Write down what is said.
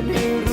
been here.